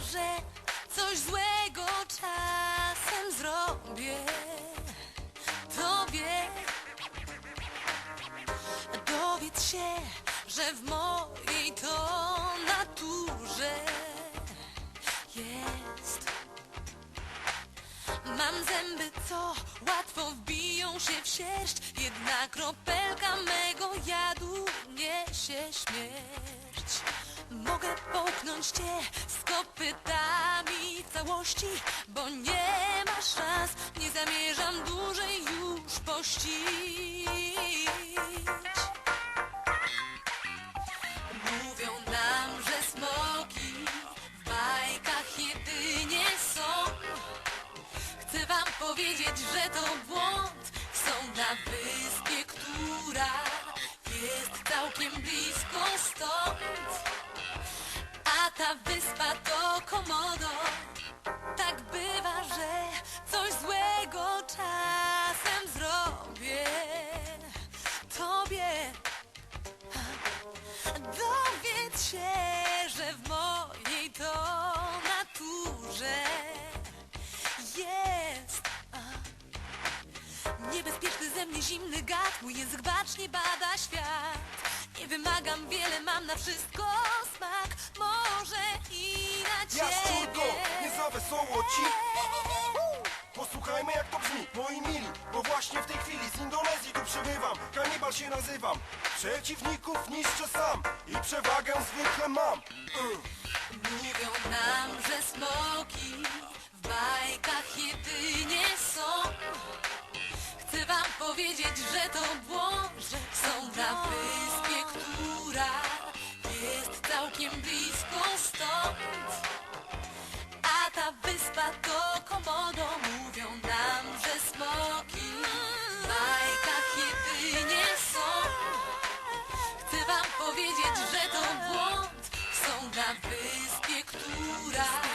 że coś złego czasem zrobię tobie. Dowiedz się, że w mojej to naturze jest. Mam zęby, co łatwo wbiją się w sierść. Jedna kropelka mego jadu niesie śmierć. Mogę połknąć cię z kopytami całości Bo nie ma szans, nie zamierzam dłużej już pościć powiedzieć, że to błąd. Są na wyspie, która jest całkiem blisko stąd. A ta wyspa to Komodo mnie zimny gad Mój język bacznie bada świat. Nie wymagam wiele, mam na wszystko smak. Może i na ciebie. Jaszczurko, nie za wesoło ci Posłuchajmy jak to brzmi, moi mili Bo właśnie w tej chwili z Indonezji tu przybywam. Kanibal się nazywam. Przeciwników niszczę sam I przewagę zwykle mam. Mm. Mówią nam, że smoki w bajkach powiedzieć, że to błąd, że są na wyspie, która jest całkiem blisko stąd. A ta wyspa to komodo, mówią nam, że smoki w bajkach jedynie są. Chcę wam powiedzieć, że to błąd, są na wyspie, która...